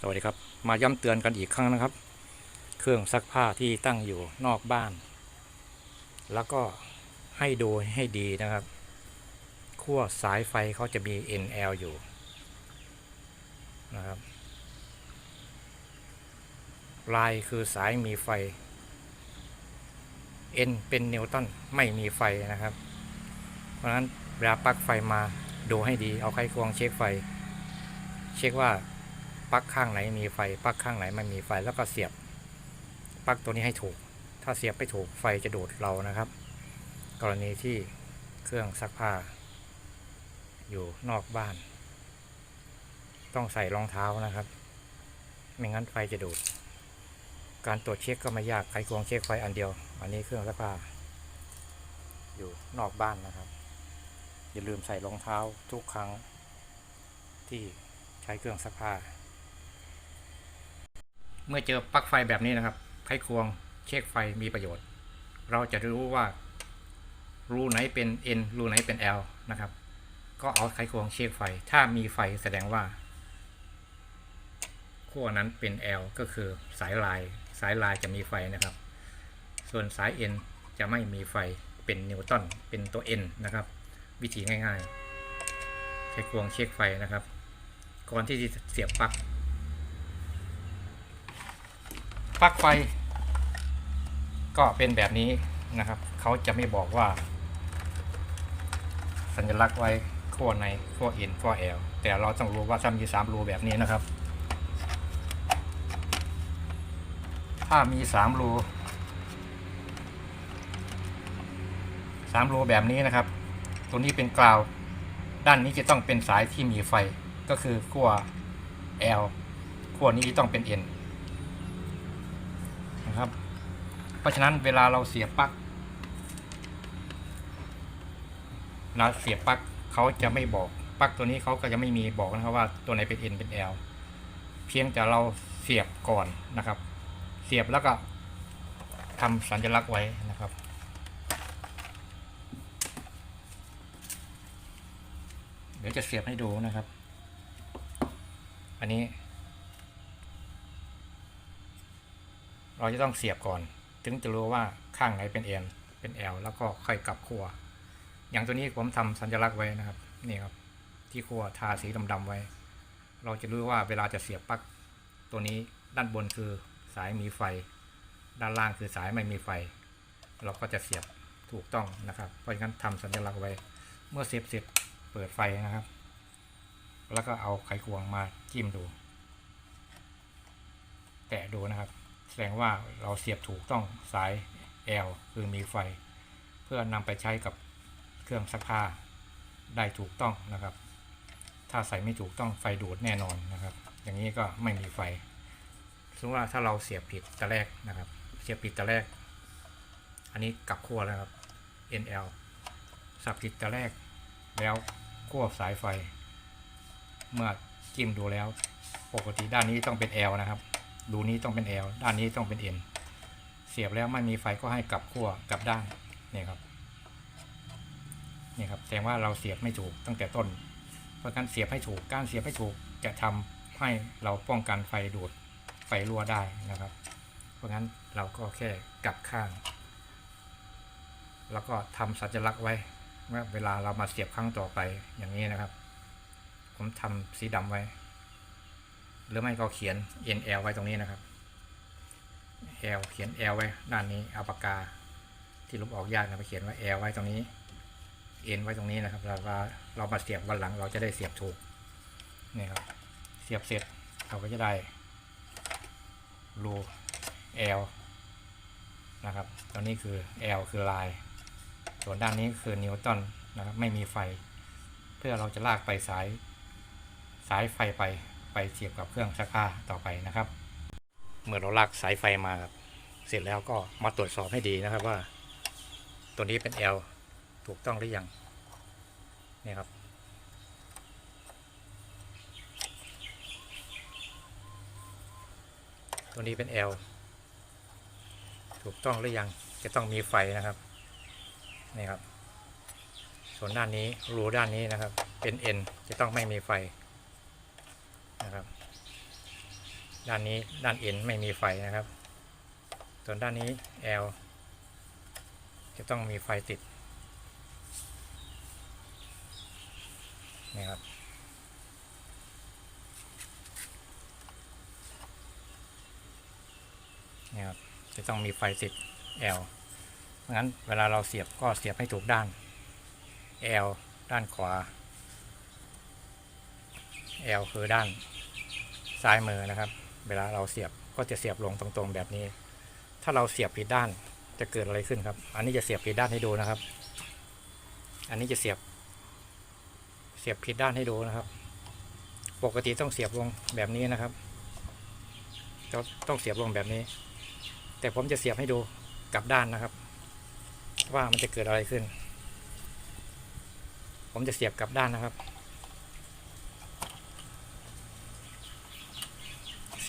สวัสดีครับ มาย้ำเตือนกันอีกครั้งนะครับ เครื่องซักผ้าที่ตั้งอยู่นอกบ้าน แล้วก็ให้ดูให้ดีนะครับขั้วสายไฟเขาจะมี NL อยู่นะครับลายคือสายมีไฟ N เป็นนิวตันไม่มีไฟนะครับ เพราะฉะนั้นเวลาปลั๊กไฟมาดูให้ดีเอาไขควงเช็คไฟ เช็คว่า ปลั๊กข้างไหนมีไฟปลั๊กข้างไหนไม่มีไฟแล้วก็เสียบปลั๊กตัวนี้ให้ถูก ถ้าเสียบไม่ถูกไฟจะดูดเรานะครับ กรณีที่เครื่องซักผ้า อยู่นอกบ้าน ต้องใส่รองเท้านะครับ ไม่งั้นไฟจะดูด การตรวจเช็คก็ไม่ยากไขควงเช็คไฟอันเดียว อันนี้เครื่องซักผ้า อยู่นอกบ้านนะครับ อย่าลืมใส่รองเท้าทุกครั้งที่ใช้เครื่องซักผ้า เมื่อเจอปลั๊กไฟแบบนี้นะครับไขควงเช็คไฟมีประโยชน์ เราจะรู้ว่า รูไหนเป็น N รูไหนเป็น L นะครับ ก็เอาไขควงเช็คไฟ ถ้ามีไฟแสดงว่าขั้วนั้นเป็น L ก็คือสายลาย สายลายจะมีไฟนะครับ ส่วนสาย N จะไม่มีไฟเป็นนิวตันเป็นตัว N นะครับ วิธีง่ายๆไขควงเช็คไฟนะครับ ก่อนที่จะเสียบปลั๊ก ปลั๊กไฟ ก็เป็นแบบนี้นะครับ เขาจะไม่บอกว่า สัญลักษณ์ไว้ขั้วในขั้ว N ขั้ว L แต่เราต้องรู้ว่าถ้ามี3รูแบบนี้นะครับ ถ้ามี3รู3รูแบบนี้นะครับ ตัวนี้เป็นกราว ด้านนี้จะต้องเป็นสายที่มีไฟก็คือขั้ว L ขั้วนี้ต้องเป็น N นะครับ เพ ราะฉะนั้นเวลาเราเสียบปลั๊กเราเสียบปลั๊กเขาจะไม่บอกปลั๊กตัวนี้เขาก็จะไม่มีบอกนะครับว่าตัวไหนเป็น N เป็น L เพียงแต่เราเสียบก่อนนะครับ เสียบแล้วก็ทำสัญลักษณ์ไว้นะครับเดี๋ยวจะเสียบให้ดูนะครับ อันนี้ เราจะต้องเสียบก่อน ถึงจะรู้ว่าข้างไหนเป็น N เป็น L แล้วก็ค่อยกลับขั้วอย่างตัวนี้ผมทำสัญลักษณ์ไว้นะครับนี่ครับที่ขั้วทาสีดำๆไว้ เราจะรู้ว่าเวลาจะเสียบปลั๊กตัวนี้ด้านบนคือสายมีไฟ ด้านล่างคือสายไม่มีไฟ เราก็จะเสียบถูกต้องนะครับ เพราะฉะนั้นทำสัญลักษณ์ไว้เมื่อเสียบเสร็จเปิดไฟนะครับ แล้วก็เอาไขควงมาจิ้มดู แตะดูนะครับ แสดงว่าเราเสียบถูกต้องสาย L คือมีไฟ เพื่อนำไปใช้กับเครื่องซักผ้าได้ถูกต้องนะครับ ถ้าใส่ไม่ถูกต้องไฟดูดแน่นอนนะครับ อย่างนี้ก็ไม่มีไฟสมมติว่าถ้าเราเสียบผิดแต่แรกนะครับ เสียบผิดแต่แรก อันนี้กลับขั้วแล้วครับ NL สับผิดแต่แรกแล้วขั้วสายไฟ เมื่อจิ้มดูแล้ว ปกติด้านนี้ต้องเป็น L นะครับ ดูนี้ต้องเป็น L ด้านนี้ต้องเป็น N เสียบแล้วไม่มีไฟก็ให้กลับขั้วกลับด้านนี่ครับนี่ครับแสดงว่าเราเสียบไม่ถูกตั้งแต่ต้น เพราะการเสียบให้ถูกการเสียบให้ถูกจะทำให้เราป้องกันไฟดูดไฟรั่วได้นะครับ เพราะงั้นเราก็แค่กลับข้าง แล้วก็ทำสัญลักษณ์ไว้ว่าเวลาเรามาเสียบครั้งต่อไปอย่างนี้นะครับ ผมทำสีดำไว้ หรือไม่ก็เขียน NL ไว้ตรงนี้นะครับ L เขียน L ไว้ด้านนี้เอาปากกา ที่ลบออกยากนะไปเขียนว่า L ไว้ตรงนี้ N ไว้ตรงนี้นะครับ เราว่าเรามาเสียบวันหลังเราจะได้เสียบถูกนี่ครับเสียบเสร็จเราก็จะได้รู L นะครับตรงนี้คือ L คือลาย ส่วนด้านนี้คือนิวตันนะครับไม่มีไฟ เพื่อเราจะลากไปสายสายไฟไป ไปเสียบกับเครื่องซักผ้าต่อไปนะครับ เมื่อเราลากสายไฟมาครับเสร็จแล้วก็มาตรวจสอบให้ดีนะครับว่า ตัวนี้เป็น L ถูกต้องหรือยังนี่ครับ ตัวนี้เป็น L ถูกต้องหรือยังจะต้องมีไฟนะครับนี่ครับ ส่วนด้านนี้รูด้านนี้นะครับเป็น N จะต้องไม่มีไฟ นะครับ ด้านนี้ด้าน N ไม่มีไฟนะครับ ส่วนด้านนี้ L จะต้องมีไฟติดนี่ครับนี่ครับจะต้องมีไฟติด L เพราะงั้นเวลาเราเสียบก็เสียบให้ถูกด้าน L ด้านขวา L คือด้านซ้ายมือนะครับ เวลาเราเสียบก็จะเสียบลงตรงๆแบบนี้ ถ้าเราเสียบผิดด้านจะเกิดอะไรขึ้นครับ อันนี้จะเสียบผิดด้านให้ดูนะครับ อันนี้จะเสียบ เสียบผิดด้านให้ดูนะครับ ปกติต้องเสียบลงแบบนี้นะครับจะต้องเสียบลงแบบนี้ แต่ผมจะเสียบให้ดูกลับด้านนะครับ ว่ามันจะเกิดอะไรขึ้น ผมจะเสียบกลับด้านนะครับ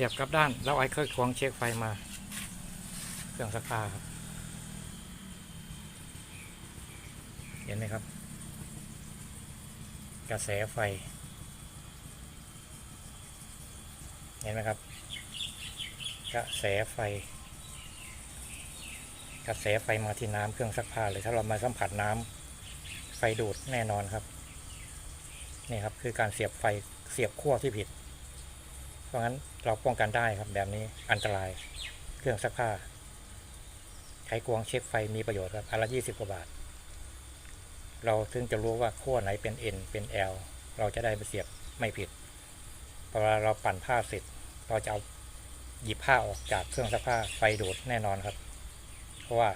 สียบกลับด้าน แล้วไอ้เครื่องควงเช็คไฟมา เครื่องซักผ้าครับ เห็นไหมครับ กระแสไฟ เห็นไหมครับ กระแสไฟ กระแสไฟมาที่น้ำเครื่องซักผ้าเลยถ้าเรามาสัมผัสน้ำไฟดูดแน่นอนครับ นี่ครับคือการเสียบไฟเสียบขั้วที่ผิด เพราะงั้นเราป้องกันได้ครับแบบนี้อันตรายเครื่องซักผ้าใช้กวงเช็คไฟมีประโยชน์ครับอันละยี่สิบกว่าบาท เราถึงจะรู้ว่าขั้วไหนเป็น N เป็น L เราจะได้ไปเสียบไม่ผิดพอเวลาเราปั่นผ้าเสร็จเราจะเอาหยิบผ้าออกจากเครื่องซักผ้าไฟดูดแน่นอนครับ เพราะว่า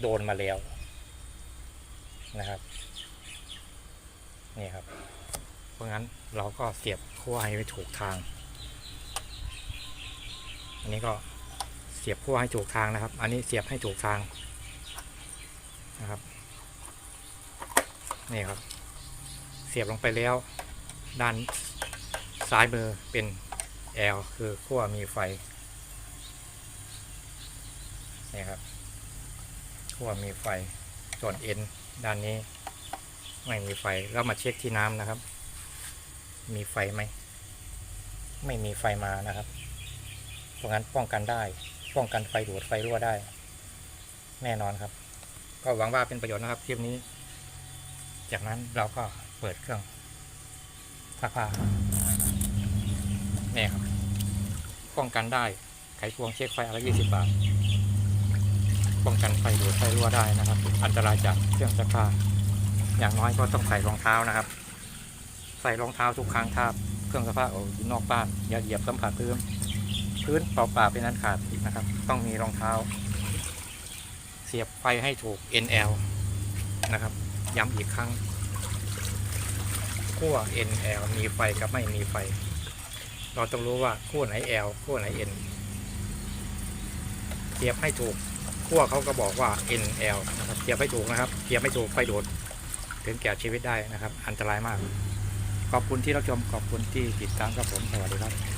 โดนมาแล้วนะครับนี่ครับ เพราะงั้นเราก็เสียบขั้วให้ไปถูกทาง อันนี้ก็เสียบขั้วให้ถูกทางนะครับ อันนี้เสียบให้ถูกทางนะครับ นี่ครับ เสียบลงไปแล้ว ด้านซ้ายมือเป็น L คือขั้วมีไฟนี่ครับขั้วมีไฟ ส่วน N ด้านนี้ไม่มีไฟแล้วมาเช็คที่น้ำนะครับ มีไฟไหม ไม่มีไฟมานะครับ ราะงั้นป้องกันได้ ป้องกันไฟดูดไฟรั่วได้ แน่นอนครับ ก็หวังว่าเป็นประโยชน์นะครับคลิปนี้ จากนั้นเราก็เปิดเครื่องซักผ้านี่ครับ ป้องกันได้ไขควงเช็คไฟอะไรยี่สิบบาท ป้องกันไฟดูดไฟรั่วได้นะครับ อันตรายจากเครื่องซักผ้าอย่างน้อยก็ต้องใส่รองเท้านะครับ ใส่รองเท้าทุกครั้งถ้าเครื่องซักผ้าออกนอกบ้านอย่าเหยียบสัมผัสพื้น พื้นเปล่าๆเป็นนั้นขาดนะครับ ต้องมีรองเท้า เสียบไฟให้ถูก NL นะครับ ย้ำอีกครั้งขั้ว NL มีไฟกับไม่มีไฟ เราต้องรู้ว่าขั้วไหน L ขั้วไหน N เสียบให้ถูกขั้วเขาก็บอกว่า NL นะครับเสียบให้ถูกนะครับเสียบไม่ถูกไฟดูดถึงแก่ชีวิตได้นะครับ อันตรายมาก ขอบคุณที่รับชมขอบคุณที่ติดตามครับผมสวัสดีครับ